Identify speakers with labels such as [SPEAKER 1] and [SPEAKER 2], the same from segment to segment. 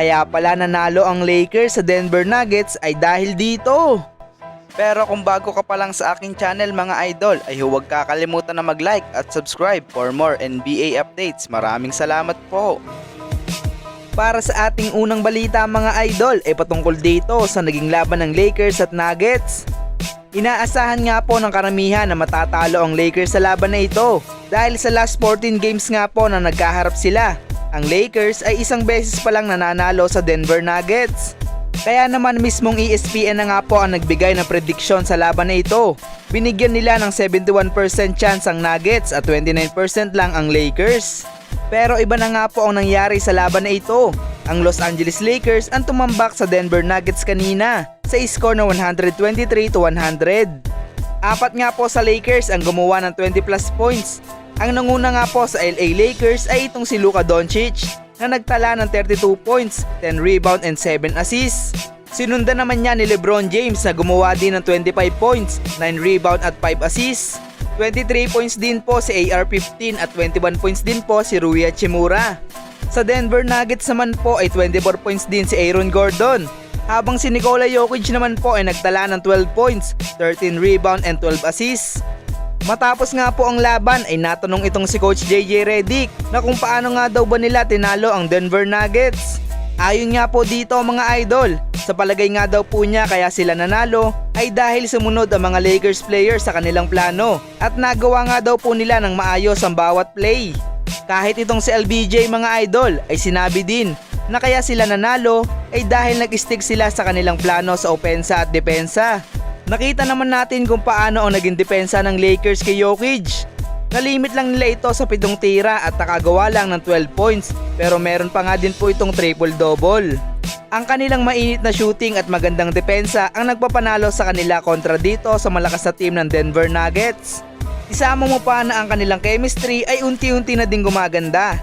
[SPEAKER 1] kaya pala nanalo ang Lakers sa Denver Nuggets ay dahil dito. Pero kung bago ka pa lang sa aking channel mga idol ay huwag kakalimutan na mag-like at subscribe for more NBA updates. Maraming salamat po. Para sa ating unang balita mga idol ay patungkol dito sa naging laban ng Lakers at Nuggets. Inaasahan nga po ng karamihan na matatalo ang Lakers sa laban na ito dahil sa last 14 games nga po na nagkaharap sila. Ang Lakers ay isang beses pa lang nananalo sa Denver Nuggets. Kaya naman mismong ESPN na nga po ang nagbigay ng prediksyon sa laban na ito. Binigyan nila ng 71% chance ang Nuggets at 29% lang ang Lakers. Pero iba na nga po ang nangyari sa laban na ito. Ang Los Angeles Lakers ang tumambak sa Denver Nuggets kanina sa score na 123 to 100. Apat nga po sa Lakers ang gumawa ng 20 plus points. Ang nanguna nga po sa LA Lakers ay itong si Luka Doncic na nagtala ng 32 points, 10 rebound and 7 assists. Sinundan naman niya ni LeBron James na gumawa din ng 25 points, 9 rebound at 5 assists. 23 points din po si AR-15 at 21 points din po si Rui Hachimura. Sa Denver Nuggets naman po ay 24 points din si Aaron Gordon. Habang si Nikola Jokic naman po ay nagtala ng 12 points, 13 rebound and 12 assists. Matapos nga po ang laban ay natanong itong si Coach JJ Redick na kung paano nga daw ba nila tinalo ang Denver Nuggets. Ayon nga po dito mga idol, sa palagay nga daw po niya kaya sila nanalo ay dahil sumunod ang mga Lakers players sa kanilang plano at nagawa nga daw po nila ng maayos ang bawat play. Kahit itong si LBJ mga idol ay sinabi din na kaya sila nanalo ay dahil nag-stick sila sa kanilang plano sa opensa at depensa. Nakita naman natin kung paano ang naging depensa ng Lakers kay Jokic. Nalimit lang nila ito sa pitong tira at nakagawa lang ng 12 points pero meron pa nga din po itong triple-double. Ang kanilang mainit na shooting at magandang depensa ang nagpapanalo sa kanila kontra dito sa malakas na team ng Denver Nuggets. Isama mo pa na ang kanilang chemistry ay unti-unti na din gumaganda.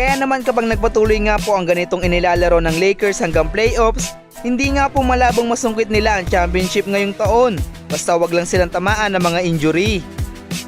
[SPEAKER 1] Kaya naman kapag nagpatuloy nga po ang ganitong inilalaro ng Lakers hanggang playoffs, hindi nga po malabong masungkit nila ang championship ngayong taon. Basta wag lang silang tamaan ng mga injury.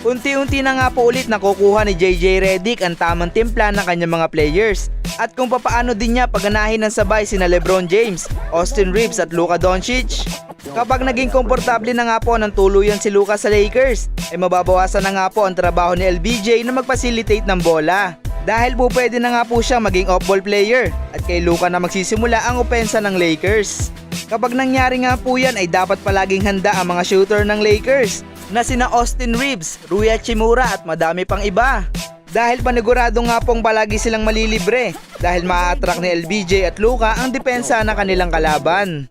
[SPEAKER 1] Unti-unti na nga po ulit nakukuha ni JJ Redick ang tamang timpla ng kanyang mga players at kung papaano din niya paganahin ng sabay sina Lebron James, Austin Reeves at Luka Doncic. Kapag naging komportable na nga po ng tuluyan si Luka sa Lakers, ay mababawasan na nga po ang trabaho ni LBJ na mag-facilitate ng bola. Dahil po pwede na nga po siyang maging off-ball player at kay Luka na magsisimula ang opensa ng Lakers. Kapag nangyari nga po yan ay dapat palaging handa ang mga shooter ng Lakers na sina Austin Reeves, Rui Hachimura at madami pang iba. Dahil panigurado nga pong palagi silang malilibre dahil maa-attract ni LBJ at Luka ang depensa ng kanilang kalaban.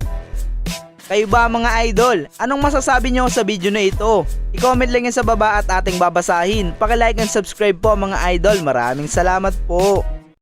[SPEAKER 1] Kayo ba mga idol? Anong masasabi nyo sa video na ito? I-comment lang yan sa baba at ating babasahin. Paki-like and subscribe po mga idol. Maraming salamat po.